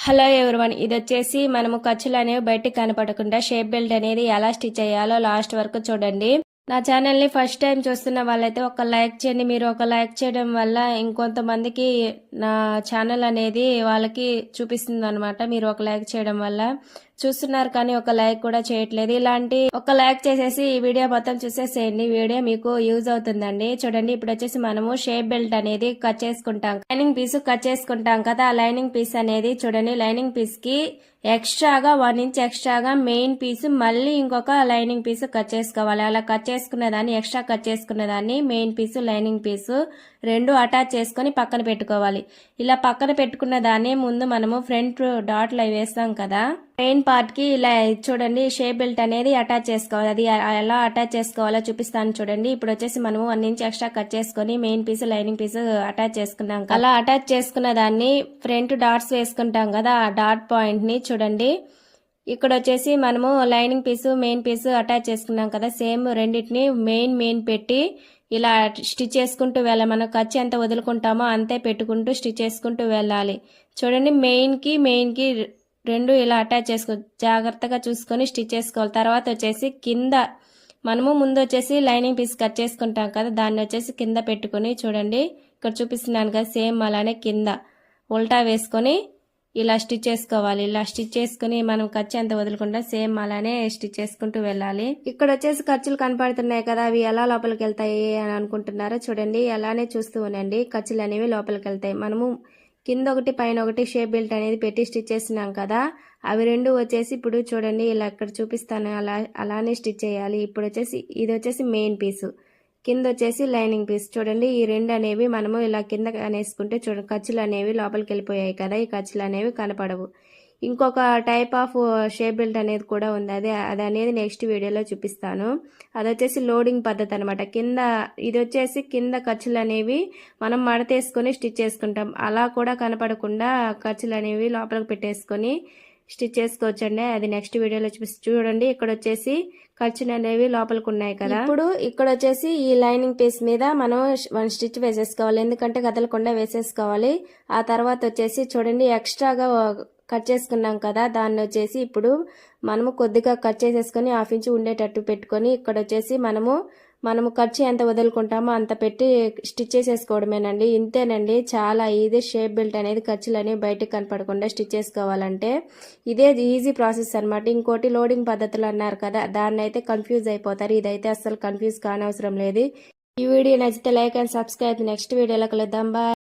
Hello everyone ఇది వచ్చేసి మనము ఖర్చులు అనేవి బయటకు కనపడకుండా షేప్ బెల్ట్ అనేది ఎలా స్టిచ్ చేయాలో లాస్ట్ వరకు చూడండి. నా ఛానల్ని ఫస్ట్ టైం చూస్తున్న వాళ్ళైతే ఒక లైక్ చేయండి. మీరు ఒక లైక్ చేయడం వల్ల ఇంకొంతమందికి నా ఛానల్ అనేది వాళ్ళకి చూపిస్తుంది అనమాట మీరు ఒక లైక్ చేయడం వల్ల చూస్తున్నారు కానీ ఒక లైక్ కూడా చేయట్లేదు. ఇలాంటి ఒక లైక్ చేసేసి ఈ వీడియో మొత్తం చూసేసేయండి. వీడియో మీకు యూజ్ అవుతుందండి. చూడండి ఇప్పుడు వచ్చేసి మనము షేప్ బెల్ట్ అనేది కట్ చేసుకుంటాం. లైనింగ్ పీస్ కట్ చేసుకుంటాం కదా. ఆ లైనింగ్ పీస్ అనేది చూడండి లైనింగ్ పీస్కి ఎక్స్ట్రాగా వన్ ఇంచ్ ఎక్స్ట్రాగా మెయిన్ పీస్ మళ్ళీ ఇంకొక లైనింగ్ పీస్ కట్ చేసుకోవాలి. అలా కట్ చేసుకున్న దాన్ని ఎక్స్ట్రా కట్ చేసుకున్న దాన్ని మెయిన్ పీస్ లైనింగ్ పీస్ రెండు అటాచ్ చేసుకొని పక్కన పెట్టుకోవాలి. ఇలా పక్కన పెట్టుకున్న దాన్ని ముందు మనము ఫ్రంట్ డాట్లు అవి వేస్తాం కదా. మెయిన్ పార్ట్కి ఇలా చూడండి షేప్ బెల్ట్ అనేది అటాచ్ చేసుకోవాలి. అది ఎలా అటాచ్ చేసుకోవాలో చూపిస్తాను చూడండి. ఇప్పుడు వచ్చేసి మనము వన్ ఇంచ్ ఎక్స్ట్రా కట్ చేసుకొని main piece lining piece attach చేసుకున్నాం అలా అటాచ్ చేసుకున్న దాన్ని ఫ్రంట్ డాట్స్ వేసుకుంటాం కదా ఆ డాట్ పాయింట్ని చూడండి. ఇక్కడ వచ్చేసి మనము lining piece main piece attach చేసుకున్నాం కదా. సేమ్ రెండింటిని మెయిన్ మెయిన్ పెట్టి ఇలా స్టిచ్ చేసుకుంటూ వెళ్ళాలి. మనం ఖర్చు ఎంత వదులుకుంటామో అంతే పెట్టుకుంటూ స్టిచ్ చేసుకుంటూ వెళ్ళాలి. చూడండి మెయిన్కి మెయిన్కి రెండు ఇలా అటాచ్ చేసుకో జాగ్రత్తగా చూసుకొని స్టిచ్ చేసుకోవాలి. తర్వాత వచ్చేసి కింద మనము ముందు వచ్చేసి లైనింగ్ పీస్ కట్ చేసుకుంటాం కదా దాన్ని వచ్చేసి కింద పెట్టుకొని చూడండి. ఇక్కడ చూపిస్తున్నాను కదా సేమ్ అలానే కింద ఉల్టా వేసుకొని ఇలా స్టిచ్ చేసుకోవాలి. ఇలా స్టిచ్ చేసుకుని మనం ఖర్చు ఎంత వదులుకుంటా సేమ్ అలానే స్టిచ్ చేసుకుంటూ వెళ్ళాలి. ఇక్కడ వచ్చేసి ఖర్చులు కనపడుతున్నాయి కదా అవి ఎలా లోపలికి వెళ్తాయి అని అనుకుంటున్నారో చూడండి. అలానే చూస్తూ ఉండండి. ఖర్చులు అనేవి లోపలికి వెళ్తాయి. మనము కింద ఒకటి పైన ఒకటి షేప్ బెల్ట్ అనేది పెట్టి స్టిచ్ చేసినాం కదా. అవి రెండు వచ్చేసి ఇప్పుడు చూడండి ఇలా ఇక్కడ చూపిస్తాను. అలా అలానే స్టిచ్ చేయాలి. ఇప్పుడు వచ్చేసి ఇది వచ్చేసి మెయిన్ పీసు. కింద వచ్చేసి లైనింగ్ పీస్. చూడండి ఈ రెండు అనేవి మనము ఇలా కింద అనేసుకుంటే చూడండి ఖర్చులు అనేవి లోపలికి వెళ్ళిపోయాయి కదా. ఈ ఖర్చులు అనేవి కనపడవు. ఇంకొక టైప్ ఆఫ్ షేప్ బెల్ట్ అనేది కూడా ఉంది. అదే అది అనేది నెక్స్ట్ వీడియోలో చూపిస్తాను. అది వచ్చేసి లోడింగ్ పద్ధతి అనమాట కింద ఇది వచ్చేసి కింద ఖర్చులు అనేవి మనం మడతేసుకొని స్టిచ్ చేసుకుంటాం. అలా కూడా కనపడకుండా ఖర్చులు అనేవి లోపలికి పెట్టేసుకొని స్టిచ్ చేసుకోవచ్చండి. అది నెక్స్ట్ వీడియోలో చూపిస్తూ చూడండి. ఇక్కడ వచ్చేసి ఖర్చులు అనేవి లోపలికి ఉన్నాయి కదా. ఇప్పుడు ఇక్కడ వచ్చేసి ఈ లైనింగ్ పీస్ మీద మనం వన్ స్టిచ్ వేసేసుకోవాలి. ఎందుకంటే కదలకుండా వేసేసుకోవాలి. ఆ తర్వాత వచ్చేసి చూడండి ఎక్స్ట్రాగా కట్ చేసుకున్నాం కదా దాన్ని వచ్చేసి ఇప్పుడు మనము కొద్దిగా కట్ చేసేసుకొని హాఫ్ ఇంచ్ ఉండేటట్టు పెట్టుకొని ఇక్కడ వచ్చేసి మనము మనము ఖర్చు ఎంత వదులుకుంటామో అంత పెట్టి స్టిచ్ చేసేసుకోవడమేనండి. ఇంతేనండి చాలా ఈజీ షేప్ బెల్ట్ అనేది ఖర్చులనేవి బయటకు కనపడకుండా స్టిచ్ చేసుకోవాలంటే ఇదే ఈజీ ప్రాసెస్ అనమాట ఇంకోటి లోడింగ్ పద్ధతులు అన్నారు కదా దాన్ని అయితే కన్ఫ్యూజ్ అయిపోతారు. ఇదైతే అస్సలు కన్ఫ్యూజ్ కానవసరం లేదు. ఈ వీడియో నచ్చితే లైక్ అండ్ సబ్స్క్రైబ్. నెక్స్ట్ వీడియోలో కలుద్దాం. బాయ్.